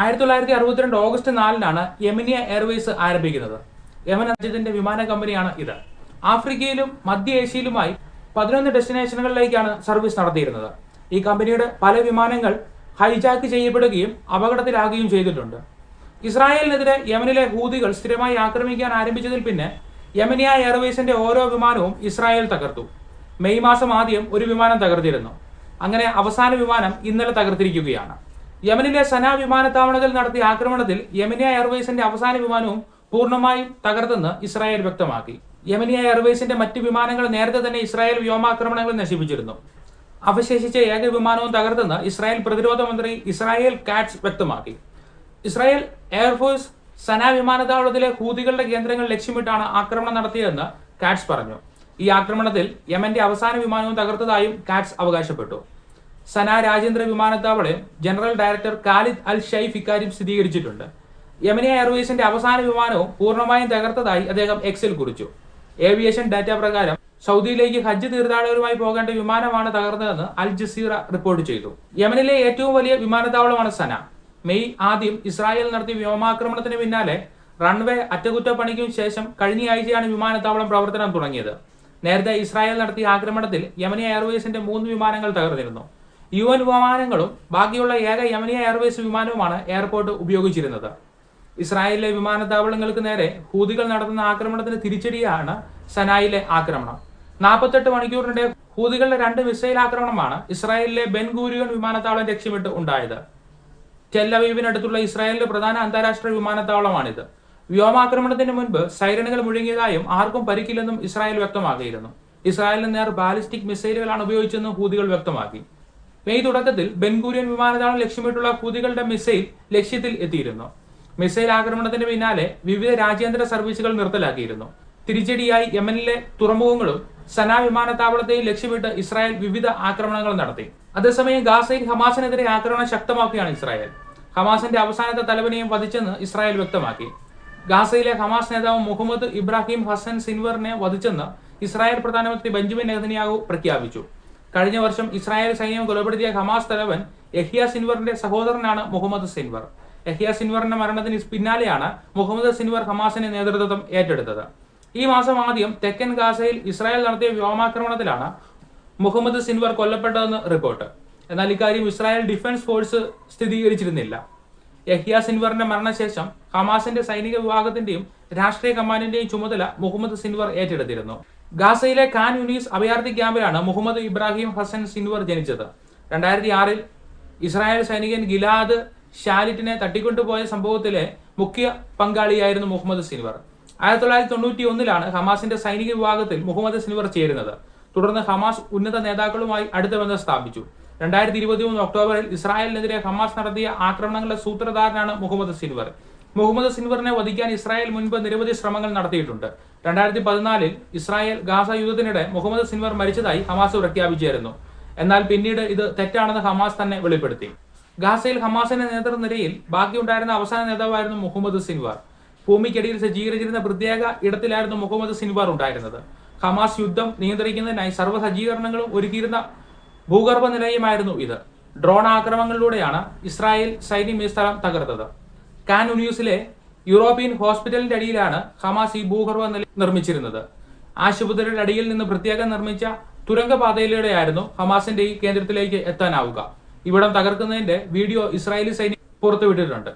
ആയിരത്തി തൊള്ളായിരത്തി അറുപത്തിരണ്ട് ഓഗസ്റ്റ് നാലിനാണ് യമനിയ എയർവേസ് ആരംഭിക്കുന്നത്. യമൻ രാജ്യത്തിന്റെ വിമാന കമ്പനിയാണ് ഇത്. ആഫ്രിക്കയിലും മധ്യ ഏഷ്യയിലുമായി പതിനൊന്ന് ഡെസ്റ്റിനേഷനുകളിലേക്കാണ് സർവീസ് നടത്തിയിരുന്നത്. ഈ കമ്പനിയുടെ പല വിമാനങ്ങൾ ഹൈജാക്ക് ചെയ്യപ്പെടുകയും അപകടത്തിലാകുകയും ചെയ്തിട്ടുണ്ട്. ഇസ്രായേലിനെതിരെ യമനിലെ ഹൂതികൾ സ്ഥിരമായി ആക്രമിക്കാൻ ആരംഭിച്ചതിൽ പിന്നെ യമനിയ എയർവേസിന്റെ ഓരോ വിമാനവും ഇസ്രായേൽ തകർത്തു. മെയ് മാസം ആദ്യം ഒരു വിമാനം തകർത്തിരുന്നു. അങ്ങനെ അവസാന വിമാനം ഇന്നലെ തകർത്തിരിക്കുകയാണ്. യമനിലെ സന വിമാനത്താവളത്തിൽ നടത്തിയ ആക്രമണത്തിൽ യമനിയ എയർവേസിന്റെ അവസാന വിമാനവും പൂർണമായും തകർത്തെന്ന് ഇസ്രായേൽ വ്യക്തമാക്കി. യമനിയ എയർവേസിന്റെ മറ്റ് വിമാനങ്ങൾ നേരത്തെ തന്നെ ഇസ്രായേൽ വ്യോമാക്രമണങ്ങൾ നശിപ്പിച്ചിരുന്നു. അവശേഷിച്ച ഏക വിമാനവും തകർത്തെന്ന് ഇസ്രായേൽ പ്രതിരോധ മന്ത്രി ഇസ്രായേൽ കാറ്റ്സ് വ്യക്തമാക്കി. ഇസ്രായേൽ എയർഫോഴ്സ് സന വിമാനത്താവളത്തിലെ ഹൂതികളുടെ കേന്ദ്രങ്ങൾ ലക്ഷ്യമിട്ടാണ് ആക്രമണം നടത്തിയതെന്ന് കാറ്റ്സ് പറഞ്ഞു. ഈ ആക്രമണത്തിൽ യമന്റെ അവസാന വിമാനവും തകർത്തതായും കാറ്റ്സ് അവകാശപ്പെട്ടു. സന രാജേന്ദ്ര വിമാനത്താവളം general director Khalid Al Shaif ഇക്കാര്യം സ്ഥിരീകരിച്ചിട്ടുണ്ട്. യമനിയ എയർവേസിന്റെ അവസാന വിമാനവും പൂർണമായും തകർത്തതായി അദ്ദേഹം എക്സിൽ കുറിച്ചു. ഏവിയേഷൻ ഡാറ്റ പ്രകാരം സൗദിയിലേക്ക് ഹജ്ജ് തീർത്ഥാടകരുമായി പോകേണ്ട വിമാനമാണ് തകർന്നതെന്ന് അൽ ജസീറ റിപ്പോർട്ട് ചെയ്തു. യമനിലെ ഏറ്റവും വലിയ വിമാനത്താവളമാണ് സന. മെയ് ആദ്യം ഇസ്രായേൽ നടത്തിയ വ്യോമാക്രമണത്തിന് പിന്നാലെ റൺവേ അറ്റകുറ്റപ്പണിക്കും ശേഷം കഴിഞ്ഞ ആഴ്ചയാണ് വിമാനത്താവളം പ്രവർത്തനം തുടങ്ങിയത്. നേരത്തെ ഇസ്രായേൽ നടത്തിയ ആക്രമണത്തിൽ യമനിയ എയർവേസിന്റെ മൂന്ന് വിമാനങ്ങൾ തകർന്നിരുന്നു. യു എൻ വിമാനങ്ങളും ബാക്കിയുള്ള ഏക യമനിയ എയർവേസ് വിമാനവുമാണ് എയർപോർട്ട് ഉപയോഗിച്ചിരുന്നത്. ഇസ്രായേലിലെ വിമാനത്താവളങ്ങൾക്ക് നേരെ ഹൂതികൾ നടത്തുന്ന ആക്രമണത്തിന് തിരിച്ചടിയാണ് സനായിലെ ആക്രമണം. നാൽപ്പത്തെട്ട് മണിക്കൂറിനിടെ ഹൂതികളുടെ രണ്ട് മിസൈൽ ആക്രമണമാണ് ഇസ്രായേലിലെ ബെൻ ഗൂരിയോൺ വിമാനത്താവളം ലക്ഷ്യമിട്ട് ഉണ്ടായത്. ടെല്ലവീവിനടുത്തുള്ള ഇസ്രായേലിന്റെ പ്രധാന അന്താരാഷ്ട്ര വിമാനത്താവളമാണിത്. വ്യോമാക്രമണത്തിന് മുൻപ് സൈറനുകൾ മുഴങ്ങിയതായും ആർക്കും പരിക്കില്ലെന്നും ഇസ്രായേൽ വ്യക്തമാക്കിയിരുന്നു. ഇസ്രായേലിന് നേർ ബാലിസ്റ്റിക് മിസൈലുകളാണ് ഉപയോഗിച്ചെന്നും ഹൂതികൾ വ്യക്തമാക്കി. മെയ് തുടക്കത്തിൽ ബെൻഗൂരിയൻ വിമാനത്താവളം ലക്ഷ്യമിട്ടുള്ള ഹൂതികളുടെ മിസൈൽ ലക്ഷ്യത്തിൽ എത്തിയിരുന്നു. മിസൈൽ ആക്രമണത്തിന് പിന്നാലെ വിവിധ രാജ്യാന്തര സർവീസുകൾ നിർത്തലാക്കിയിരുന്നു. തിരിച്ചടിയായി യമനിലെ തുറമുഖങ്ങളും സന വിമാനത്താവളത്തെയും ലക്ഷ്യമിട്ട് ഇസ്രായേൽ വിവിധ ആക്രമണങ്ങൾ നടത്തി. അതേസമയം ഗാസയിൽ ഹമാസിനെതിരെ ആക്രമണം ശക്തമാക്കുകയാണ് ഇസ്രായേൽ. ഹമാസിന്റെ അവസാനത്തെ തലവനെയും വധിച്ചെന്ന് ഇസ്രായേൽ വ്യക്തമാക്കി. ഗാസയിലെ ഹമാസ് നേതാവ് മുഹമ്മദ് ഇബ്രാഹിം ഹസൻ സിൻവറിനെ വധിച്ചെന്ന് ഇസ്രായേൽ പ്രധാനമന്ത്രി ബെഞ്ചമിൻ നെതന്യാഹു പ്രഖ്യാപിച്ചു. കഴിഞ്ഞ വർഷം ഇസ്രായേൽ സൈന്യം കൊലപ്പെടുത്തിയ ഹമാസ് തലവൻ യഹിയ സിൻവറിന്റെ സഹോദരനാണ് മുഹമ്മദ് സിൻവർ. യഹിയ സിൻവറിന്റെ മരണത്തിന് പിന്നാലെയാണ് മുഹമ്മദ് സിൻവർ ഹമാസിന്റെ നേതൃത്വം ഏറ്റെടുത്തത്. ഈ മാസം ആദ്യം തെക്കൻ ഗാസയിൽ ഇസ്രായേൽ നടത്തിയ വ്യോമാക്രമണത്തിലാണ് മുഹമ്മദ് സിൻവർ കൊല്ലപ്പെട്ടതെന്ന് റിപ്പോർട്ട്. എന്നാൽ ഇക്കാര്യം ഇസ്രായേൽ ഡിഫൻസ് ഫോഴ്സ് സ്ഥിരീകരിച്ചിരുന്നില്ല. യഹിയ സിൻവറിന്റെ മരണശേഷം ഹമാസിന്റെ സൈനിക വിഭാഗത്തിന്റെയും രാഷ്ട്രീയ കമാൻഡിന്റെയും ചുമതല മുഹമ്മദ് സിൻവർ ഏറ്റെടുത്തിരുന്നു. ഗാസയിലെ ഖാൻ യുനീസ് അഭയാർത്ഥി ക്യാമ്പിലാണ് മുഹമ്മദ് ഇബ്രാഹിം ഹസൻ സിൻവർ ജനിച്ചത്. രണ്ടായിരത്തി ആറിൽ ഇസ്രായേൽ സൈനികൻ ഗിലാദ് ഷാലിറ്റിനെ തട്ടിക്കൊണ്ടുപോയ സംഭവത്തിലെ മുഖ്യ പങ്കാളിയായിരുന്നു മുഹമ്മദ് സിൻവർ. ആയിരത്തി തൊള്ളായിരത്തി തൊണ്ണൂറ്റി ഒന്നിലാണ് ഹമാസിന്റെ സൈനിക വിഭാഗത്തിൽ മുഹമ്മദ് സിൻവർ ചേരുന്നത്. തുടർന്ന് ഹമാസ് ഉന്നത നേതാക്കളുമായി അടുത്ത ബന്ധം സ്ഥാപിച്ചു. രണ്ടായിരത്തി ഇരുപത്തി മൂന്ന് ഒക്ടോബറിൽ ഇസ്രായേലിനെതിരെ ഹമാസ് നടത്തിയ ആക്രമണങ്ങളുടെ സൂത്രധാരനാണ് മുഹമ്മദ് സിൻവർ. മുഹമ്മദ് സിൻവറിനെ വധിക്കാൻ ഇസ്രായേൽ മുൻപ് നിരവധി ശ്രമങ്ങൾ നടത്തിയിട്ടുണ്ട്. രണ്ടായിരത്തി പതിനാലിൽ ഇസ്രായേൽ ഗാസ യുദ്ധത്തിനിടെ മുഹമ്മദ് സിൻവർ മരിച്ചതായി ഹമാസ് പ്രഖ്യാപിച്ചിരുന്നു എന്നാൽ പിന്നീട് ഇത് തെറ്റാണെന്ന് ഹമാസ് തന്നെ വെളിപ്പെടുത്തി. ഗാസയിൽ ഹമാസിന്റെ നേതൃനിരയിൽ ബാക്കിയുണ്ടായിരുന്ന അവസാന നേതാവായിരുന്നു മുഹമ്മദ് സിൻവർ. ഭൂമിക്കടിയിൽ സജ്ജീകരിച്ചിരുന്ന പ്രത്യേക ഇടത്തിലായിരുന്നു മുഹമ്മദ് സിൻവർ ഉണ്ടായിരുന്നത്. ഹമാസ് യുദ്ധം നിയന്ത്രിക്കുന്നതിനായി സർവ സജ്ജീകരണങ്ങളും ഒരുക്കിയിരുന്ന ഭൂഗർഭ നിലയമായിരുന്നു ഇത്. ഡ്രോൺ ആക്രമണങ്ങളിലൂടെയാണ് ഇസ്രായേൽ സൈന്യം ഈ സ്ഥലം തകർത്തത്. കാൻ യുനീസിലെ യൂറോപ്യൻ ഹോസ്പിറ്റലിന്റെ അടിയിലാണ് ഹമാസ് ഈ ഭൂഗർഭ നിർമ്മിച്ചിരുന്നത്. ആശുപത്രിയുടെ അടിയിൽ നിന്ന് പ്രത്യേകം നിർമ്മിച്ച തുരങ്കപാതയിലൂടെയായിരുന്നു ഹമാസിന്റെ ഈ കേന്ദ്രത്തിലേക്ക് എത്താനാവുക. ഇവിടം തകർക്കുന്നതിന്റെ വീഡിയോ ഇസ്രായേലി സൈന്യം പുറത്തുവിട്ടിട്ടുണ്ട്.